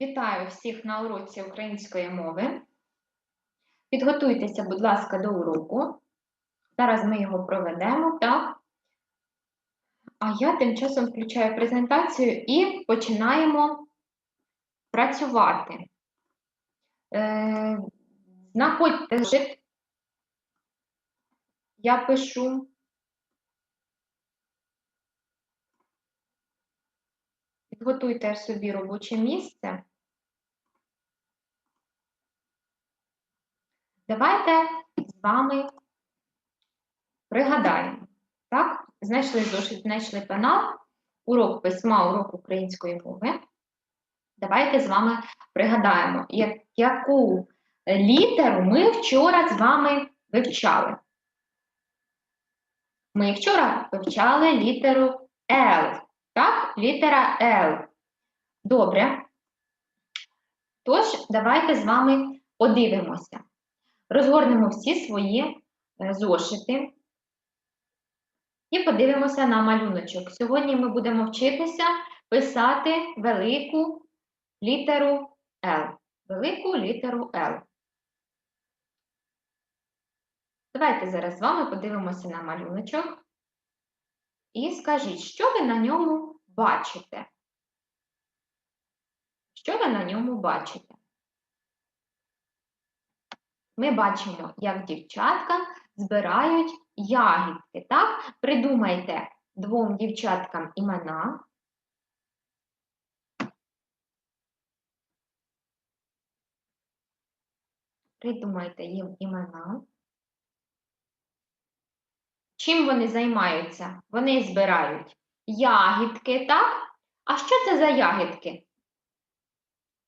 Вітаю всіх на уроці української мови. Підготуйтеся, будь ласка, до уроку. Зараз ми його проведемо, так? А я тим часом включаю презентацію і починаємо працювати. Е, знаходьте зошит. Я пишу. Підготуйте собі робоче місце. Давайте з вами пригадаємо. Так, знайшли зошит, знайшли пенал, урок письма, урок української мови. Давайте з вами пригадаємо, як- яку літеру ми вчора з вами вивчали. Ми вчора вивчали літеру L. Так, літера L. Добре. Тож, давайте з вами подивимося. Розгорнемо всі свої е, зошити і подивимося на малюночок. Сьогодні ми будемо вчитися писати велику літеру L. Велику літеру L. Давайте зараз з вами подивимося на малюночок. І скажіть, що ви на ньому бачите? Що ви на ньому бачите? Ми бачимо, як дівчатка збирають ягідки. Так? Придумайте двом дівчаткам імена. Придумайте їм імена. Чим вони займаються? Вони збирають ягідки, так? А що це за ягідки?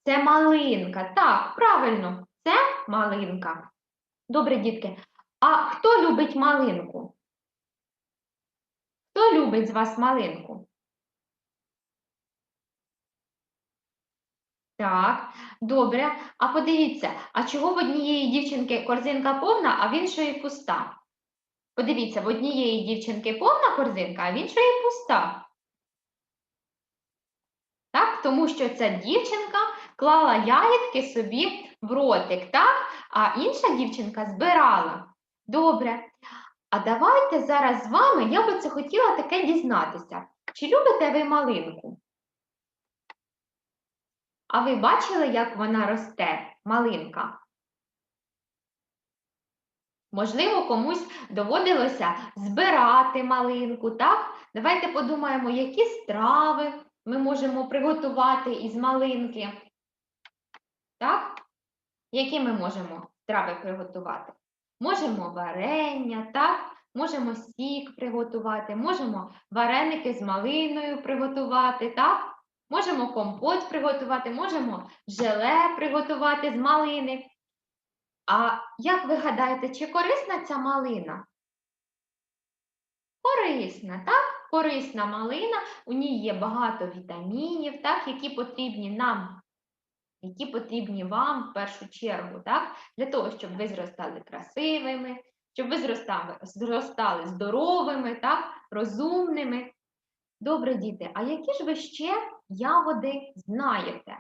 Це малинка. Так, правильно, це малинка. Добре, дітки. А хто любить малинку? Хто любить з вас малинку? Так, добре. А подивіться, а чого в однієї дівчинки корзинка повна, а в іншої пуста? Подивіться, в однієї дівчинки повна корзинка, а в іншої пуста. Так, тому що ця дівчинка клала ягідки собі в ротик, так? А інша дівчинка збирала. Добре. А давайте зараз з вами, я би це хотіла таке дізнатися. Чи любите ви малинку? А ви бачили, як вона росте, малинка? Можливо, комусь доводилося збирати малинку, так? Давайте подумаємо, які страви ми можемо приготувати із малинки. Так? Які ми можемо страви приготувати? Можемо варення, так? Можемо сік приготувати, можемо вареники з малиною приготувати, так? Можемо компот приготувати, можемо желе приготувати з малини. А як ви гадаєте, чи корисна ця малина? Корисна, так? Корисна малина, у ній є багато вітамінів, так, які потрібні нам, які потрібні вам в першу чергу, так? Для того, щоб ви зростали красивими, щоб ви зростали, зростали здоровими, так? розумними. Добре, діти, а які ж ви ще ягоди знаєте?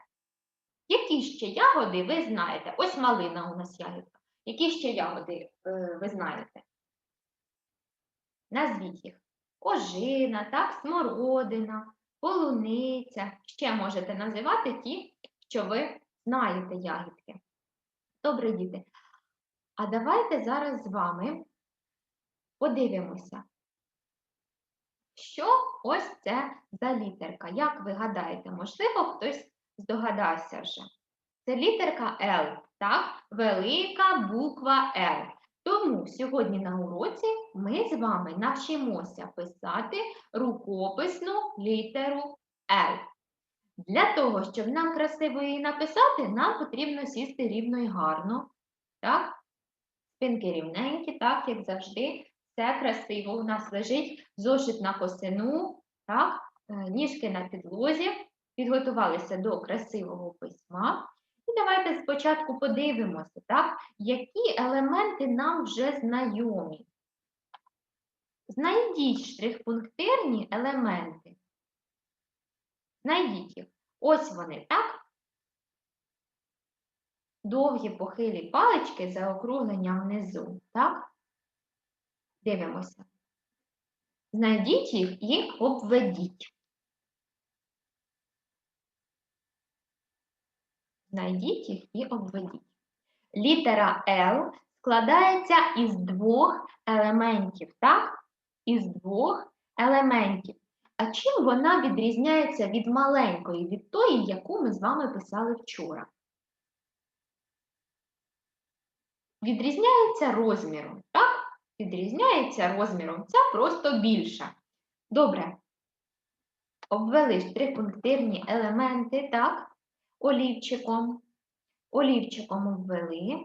Які ще ягоди ви знаєте? Ось малина у нас ягідка. Які ще ягоди е, ви знаєте? Назвіть їх. Ожина, так, смородина, полуниця. Ще можете називати ті, що ви знаєте ягідки. Добре, діти. А давайте зараз з вами подивимося, що ось це за літерка. Як ви гадаєте, можливо, хтось здогадався вже. Це літерка L, так? Велика буква L. Тому сьогодні на уроці ми з вами навчимося писати рукописну літеру L. Для того, щоб нам красиво її написати, нам потрібно сісти рівно і гарно. Так? Спинки рівненькі, так, як завжди. Все красиво. У нас лежить зошит на косину, так? е, ніжки на підлозі. Підготувалися до красивого письма. І давайте спочатку подивимося, так, які елементи нам вже знайомі. Знайдіть штрих-пунктирні елементи. Знайдіть їх. Ось вони, так? довгі похилі палички заокруглення внизу, так? Дивимося. Знайдіть їх і обведіть. Знайдіть їх і обведіть. Літера L складається із двох елементів, так? Із двох елементів. А чим вона відрізняється від маленької, від тої, яку ми з вами писали вчора? Відрізняється розміром, так? Відрізняється розміром. Ця просто більша. Добре. Обвели штрихпунктирні елементи, так? Олівчиком. Олівчиком обвели.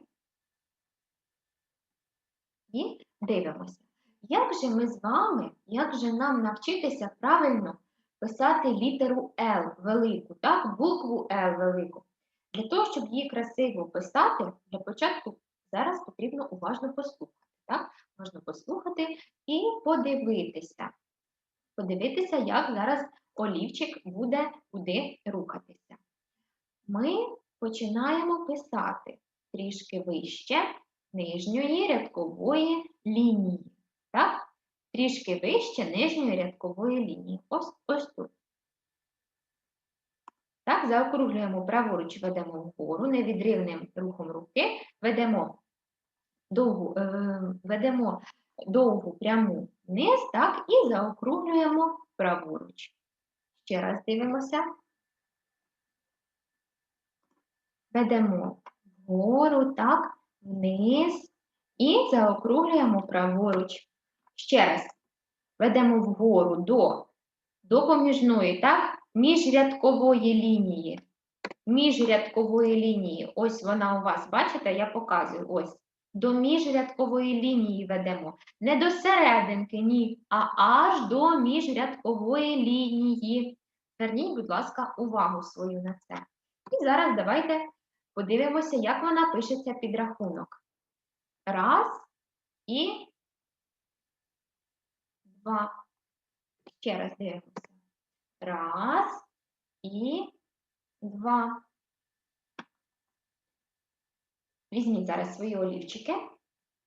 І дивимося. Як же ми з вами, як же нам навчитися правильно писати літеру L велику, так, букву L велику? Для того, щоб її красиво писати, для початку зараз потрібно уважно послухати. Так? Можна послухати і подивитися. Подивитися, як зараз олівчик буде куди рухатися. Ми починаємо писати трішки вище нижньої рядкової лінії. Так? Трішки вище нижньої рядкової лінії. Ось ось тут. Так, заокруглюємо праворуч, ведемо вгору, невідривним рухом руки, ведемо довгу, е, ведемо довгу пряму вниз, так, і заокруглюємо праворуч. Ще раз дивимося. Ведемо вгору, так, вниз і заокруглюємо праворуч. Ще раз. Ведемо вгору до допоміжної, так, міжрядкової лінії. Міжрядкової лінії. Ось вона у вас, бачите, я показую. Ось. До міжрядкової лінії ведемо. Не до серединки, ні, а аж до міжрядкової лінії. Зверніть, будь ласка, увагу свою на це. І зараз давайте подивимося, як вона пишеться під рахунок. Раз і два. Ще раз дивимося. Раз і два. Візьміть зараз свої олівчики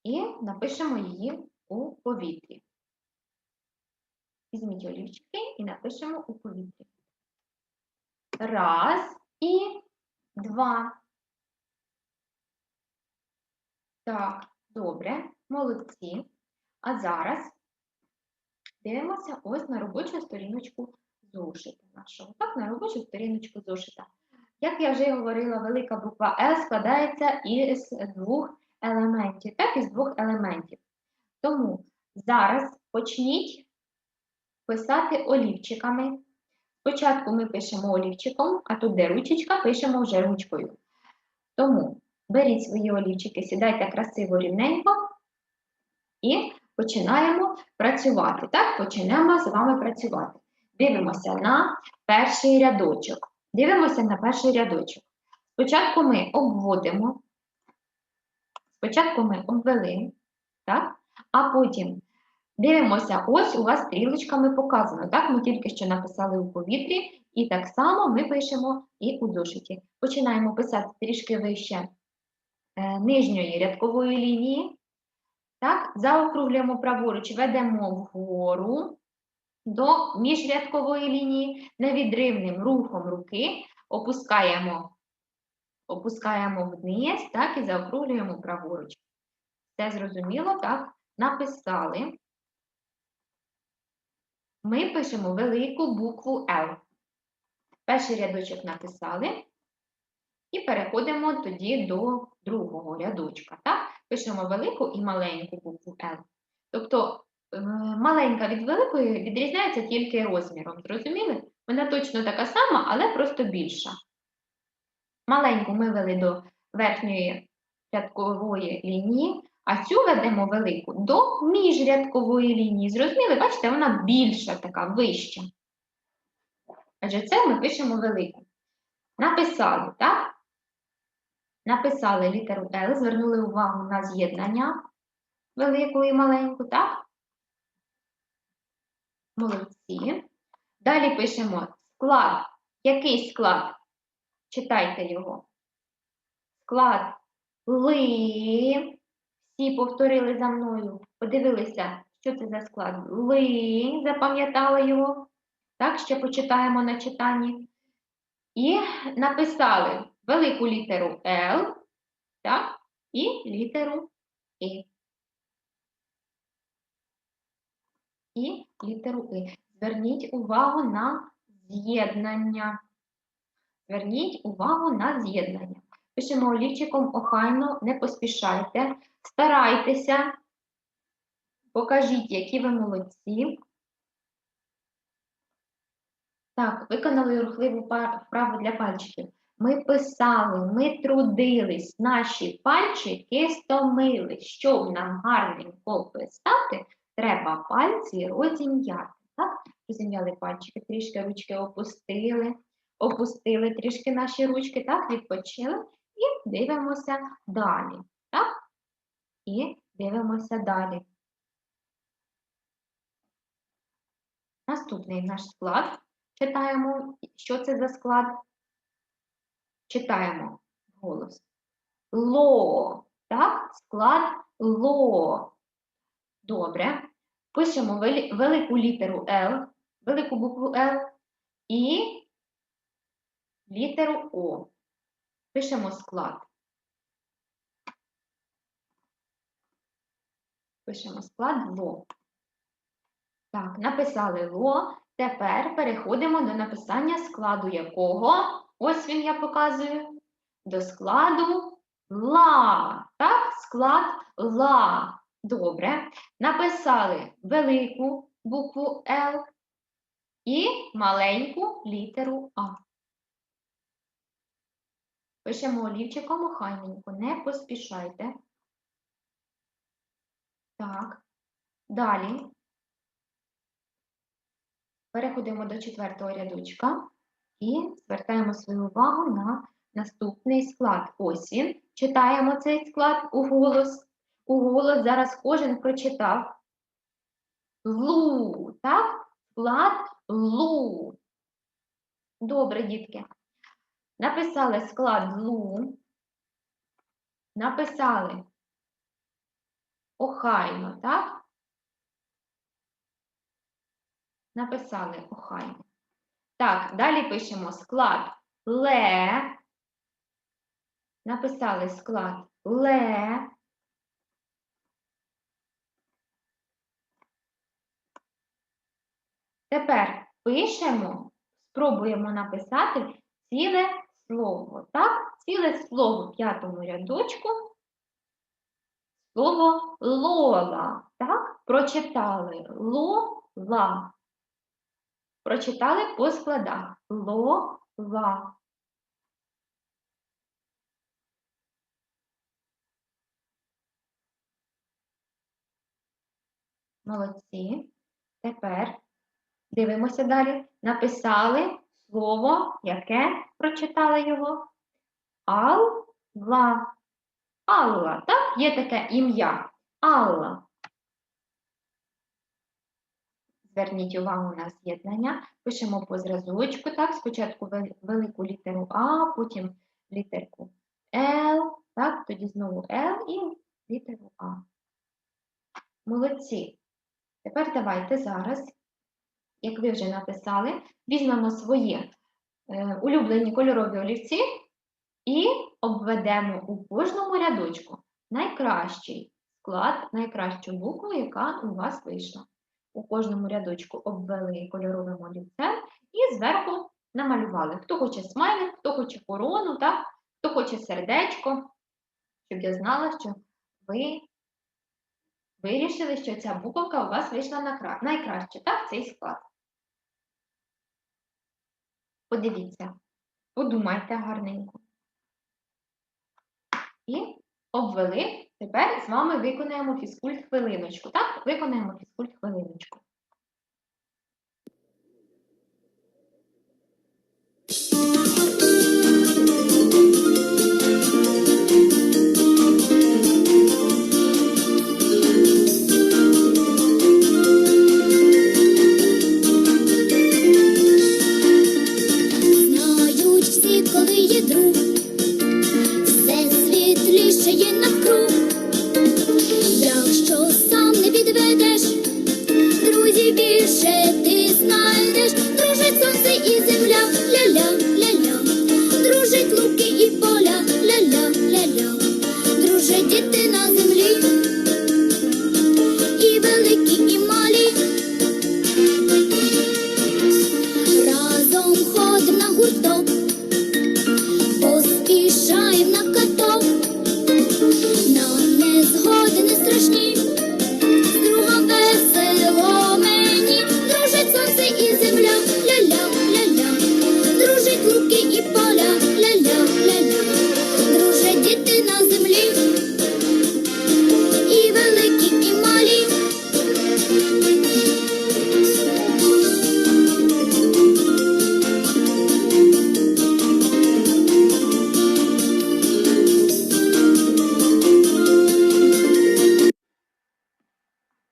і напишемо її у повітрі. Візьміть олівчики і напишемо у повітрі. Раз і два. Так, добре, молодці. А зараз дивимося ось на робочу сторіночку зошита нашого. Так, на робочу сторіночку зошита. Як я вже говорила, велика буква L складається із двох елементів, так, із двох елементів. Тому зараз почніть писати олівчиками. Спочатку ми пишемо олівчиком, а тут, де ручечка, пишемо вже ручкою. Тому беріть свої олівчики, сідайте красиво рівненько і починаємо працювати. Так, почнемо з вами працювати. Дивимося на перший рядочок. Дивимося на перший рядочок. Спочатку ми обводимо, спочатку ми обвели, так? а потім дивимося, ось у вас стрілочками показано. Так, ми тільки що написали у повітрі, і так само ми пишемо і у зошиті. Починаємо писати трішки вище нижньої рядкової лінії. Так, заокруглюємо праворуч, ведемо вгору до міжрядкової лінії, невідривним рухом руки опускаємо, опускаємо вниз, так, і заокруглюємо праворуч. Все зрозуміло, так? Написали. Ми пишемо велику букву L. Перший рядочок написали. І переходимо тоді до другого рядочка. Так? Пишемо велику і маленьку букву L. Тобто е, маленька від великої відрізняється тільки розміром. Зрозуміли? Вона точно така сама, але просто більша. Маленьку ми вели до верхньої рядкової лінії, а цю ведемо велику до міжрядкової лінії. Зрозуміли? Бачите, вона більша, така вища. Адже це ми пишемо велику. Написали, так? Написали літеру L, звернули увагу на з'єднання велику і маленьку, так? Молодці. Далі пишемо склад. Який склад? Читайте його. склад ли. Всі повторили за мною, подивилися, що це за склад ли, запам'ятали його. Так, ще почитаємо на читанні. І написали велику літеру L, так, і літеру І. І літеру І. Зверніть увагу на з'єднання. Зверніть увагу на з'єднання. Пишемо олівчиком охайно, не поспішайте. Старайтеся. Покажіть, які ви молодці. Так, виконали рухливу вправу для пальчиків. Ми писали, ми трудились, наші пальчики стомились. Щоб нам гарненько писати, треба пальці розім'яти. Так? Розім'яли пальчики, трішки ручки опустили, опустили трішки наші ручки, так, відпочили і дивимося далі. Так? І дивимося далі. Наступний наш склад. Читаємо, що це за склад. Читаємо голос. Ло. Так, склад ло. Добре. Пишемо велику літеру Л, велику букву Л і літеру О. Пишемо склад. Пишемо склад ло. Так, написали ло. Тепер переходимо до написання складу якого. Ось він я показую. До складу ла. Так, склад ла. Добре. Написали велику букву Л і маленьку літеру А. Пишемо олівчиком охайненько, не поспішайте. Так. Далі. Переходимо до четвертого рядочка і звертаємо свою увагу на наступний склад. Ось. Читаємо цей склад у голос. У голос зараз кожен прочитав. Лу, так? Склад лу. Добре, дітки. Написали склад лу. Написали охайно, так? Написали охайно. Так, далі пишемо склад ле. Написали склад ле. Тепер пишемо, спробуємо написати ціле слово. Так, ціле слово в п'ятому рядочку. Слово лола. Так, прочитали лола. Прочитали по складах. Лола. Молодці. Тепер дивимося далі. Написали слово, яке прочитали його. Алла. Алла, так? Є таке ім'я. Алла. Зверніть увагу на з'єднання. Пишемо по зразочку, так? Спочатку велику літеру А, потім літерку Л, так? Тоді знову Л і літеру А. Молодці. Тепер давайте зараз, як ви вже написали, візьмемо свої е, улюблені кольорові олівці і обведемо у кожному рядочку найкращий склад, найкращу букву, яка у вас вийшла. У кожному рядочку обвели кольоровим олівцем і зверху намалювали. Хто хоче смайлик, хто хоче корону, так? хто хоче сердечко, щоб я знала, що ви вирішили, що ця буковка у вас вийшла на кра- найкраще, так, цей склад. Подивіться, подумайте гарненько. І обвели. Тепер з вами виконаємо фізкульт хвилиночку. Так, виконаємо фізкульт хвилиночку. Thank всі,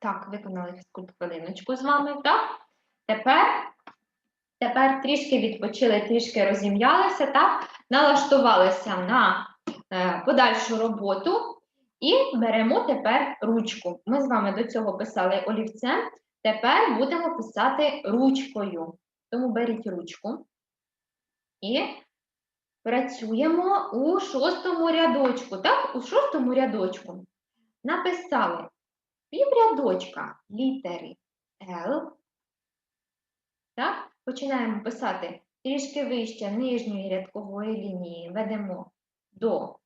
виконали фізкульт-хвилиночку з вами, так? Тепер, тепер трішки відпочили, трішки розім'ялися, так? Налаштувалися на е, подальшу роботу і беремо тепер ручку. Ми з вами до цього писали олівцем, тепер будемо писати ручкою. Тому беріть ручку і працюємо у шостому рядочку. Так, у шостому рядочку написали піврядочка літери L. Так, починаємо писати трішки вище нижньої рядкової лінії, ведемо до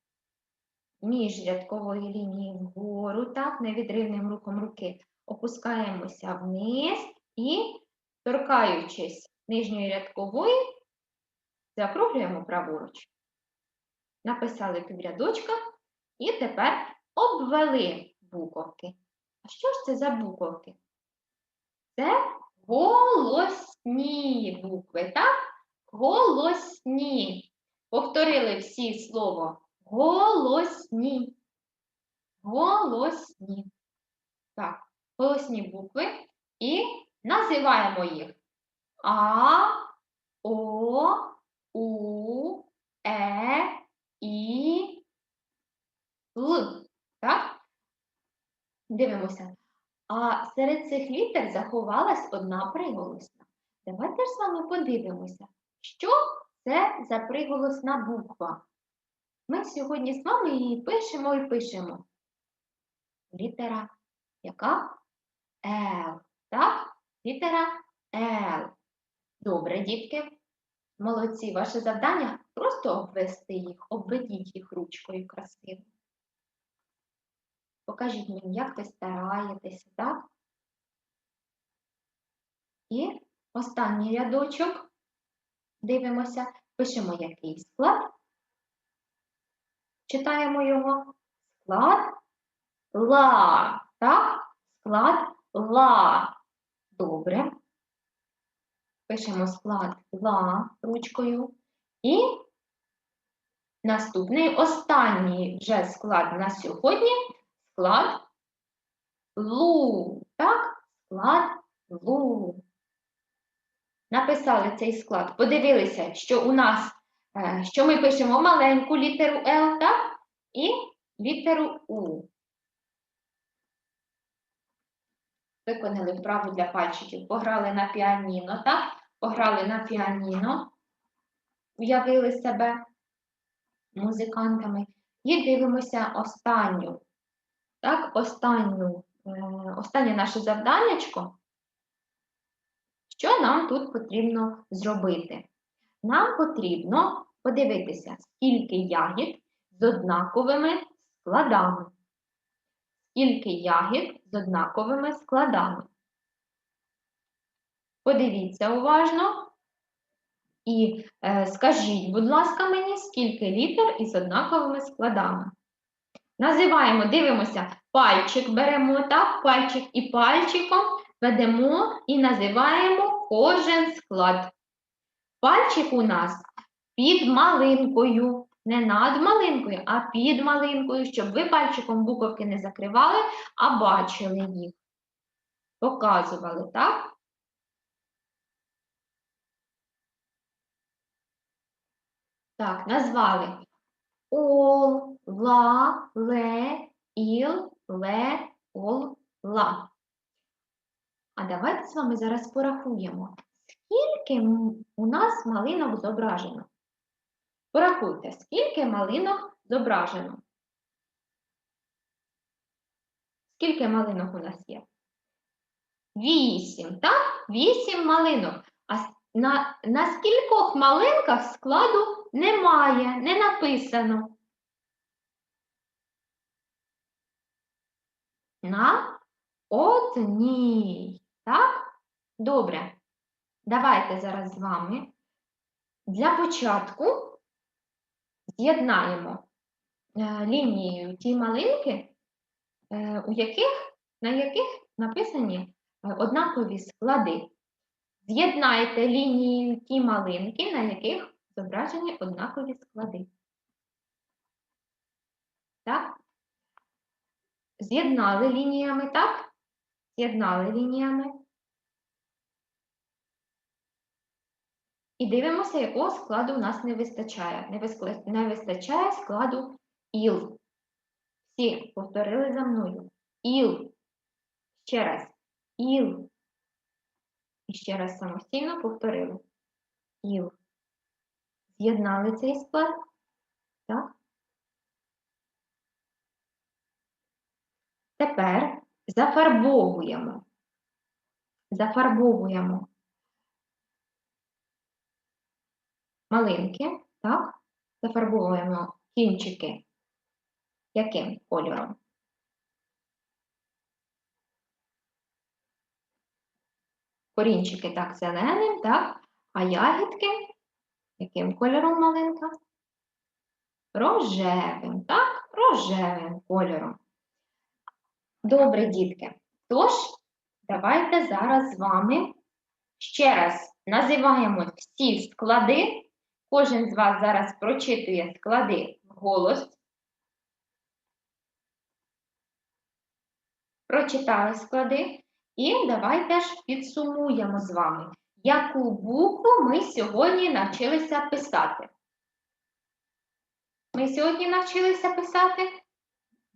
міжрядкової лінії вгору, так, невідривним рухом руки опускаємося вниз і, торкаючись нижньої рядкової, закруглюємо праворуч. Написали піврядочка і тепер обвели буковки. Що ж це за буковки? Це голосні букви, так? Голосні. Повторили всі слово голосні. Голосні. Так, голосні букви і називаємо їх А, О, У, Е, І, Л. Так? Дивимося. А серед цих літер заховалась одна приголосна. Давайте ж з вами подивимося, що це за приголосна буква. Ми сьогодні з вами її пишемо і пишемо. Літера яка? Л. Так? Літера Л. Добре, дітки. Молодці, ваше завдання просто обвести їх, обведіть їх ручкою красиво. Покажіть мені, як ви стараєтеся, так? І останній рядочок. Дивимося, пишемо який склад. Читаємо його. Склад ла. Так? Склад ла. Добре. Пишемо склад ла ручкою. І наступний останній вже склад на сьогодні склад лу. Так? Склад лу. Написали цей склад. Подивилися, що у нас, е, що ми пишемо маленьку літеру Л, так? І літеру У. Виконали вправу для пальчиків. Пограли на піаніно, так? Пограли на піаніно, уявили себе музикантами. І дивимося останню. Так, останню, е, останнє наше завданнячко. Що нам тут потрібно зробити? Нам потрібно подивитися, скільки ягід з однаковими складами. Скільки ягід з однаковими складами. Подивіться уважно і е, скажіть, будь ласка, мені, скільки літер із однаковими складами. Називаємо, дивимося, пальчик беремо, так, пальчик і пальчиком ведемо і називаємо кожен склад. Пальчик у нас під малинкою, не над малинкою, а під малинкою, щоб ви пальчиком буковки не закривали, а бачили їх. Показували, так? Так, назвали ол, ла, ле, іл, ле, ол, ла. А давайте з вами зараз порахуємо, скільки у нас малинок зображено. Порахуйте, скільки малинок зображено. Скільки малинок у нас є? Вісім, так? Вісім малинок. А на, на скількох малинках складу немає, не написано. На одній. Так? Добре. Давайте зараз з вами для початку з'єднаємо е, лінією ті малинки, е, у яких, на яких написані е, однакові склади. З'єднайте лінією ті малинки, на яких зображені однакові склади. Так? З'єднали лініями, так? З'єднали лініями. І дивимося, якого складу у нас не вистачає. Не, вистачає складу іл. Всі повторили за мною. Іл. Ще раз. Іл. І ще раз самостійно повторили. Іл. З'єднали цей склад. Так? Тепер зафарбовуємо. Зафарбовуємо малинки, так? Зафарбовуємо кінчики. Яким кольором? Корінчики так зеленим, так? А ягідки яким кольором малинка? Рожевим, так? Рожевим кольором. Добре, дітки. Тож, давайте зараз з вами ще раз називаємо всі склади. Кожен з вас зараз прочитує склади вголос. Прочитали склади. І давайте ж підсумуємо з вами, яку букву ми сьогодні навчилися писати. Ми сьогодні навчилися писати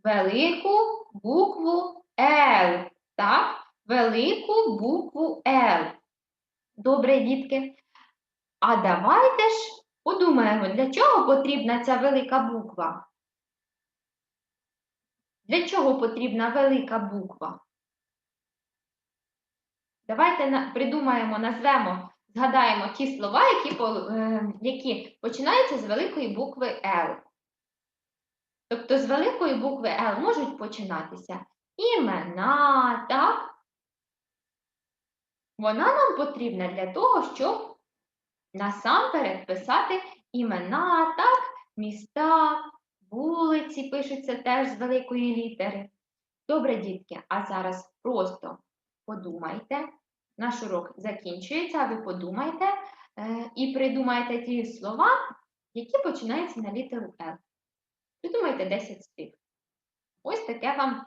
велику букву Л. Так? Велику букву Л. Добре, дітки. А давайте ж подумаємо, для чого потрібна ця велика буква? Для чого потрібна велика буква? Давайте придумаємо, назвемо, згадаємо ті слова, які, е, які починаються з великої букви Л. Тобто з великої букви Л можуть починатися імена, так? Вона нам потрібна для того, щоб насамперед писати імена, так, міста, вулиці пишуться теж з великої літери. Добре, дітки, а зараз просто подумайте. Наш урок закінчується, ви подумайте е, і придумайте ті слова, які починаються на літеру Л. Придумайте 10 слів. Ось таке вам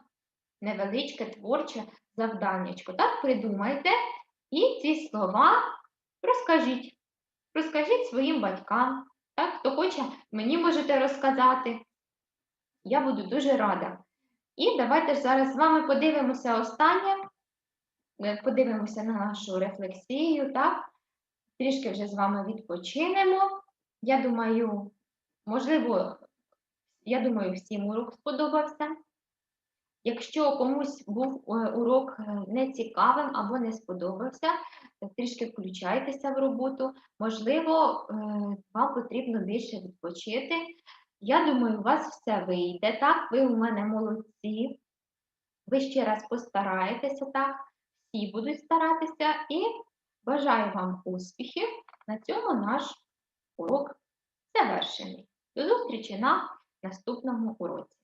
невеличке творче завданнячко. Так придумайте і ці слова розкажіть. Розкажіть своїм батькам. Так, хто хоче, мені можете розказати. Я буду дуже рада. І давайте ж зараз з вами подивимося останнє. Подивимося на нашу рефлексію, так? Трішки вже з вами відпочинемо. Я думаю, можливо, я думаю, всім урок сподобався. Якщо комусь був е, урок е, нецікавим або не сподобався, трішки включайтеся в роботу. Можливо, е, вам потрібно більше відпочити. Я думаю, у вас все вийде, так? Ви у мене молодці. Ви ще раз постараєтеся, так? Всі будуть старатися і бажаю вам успіхів. На цьому наш урок завершений. До зустрічі на наступному уроці.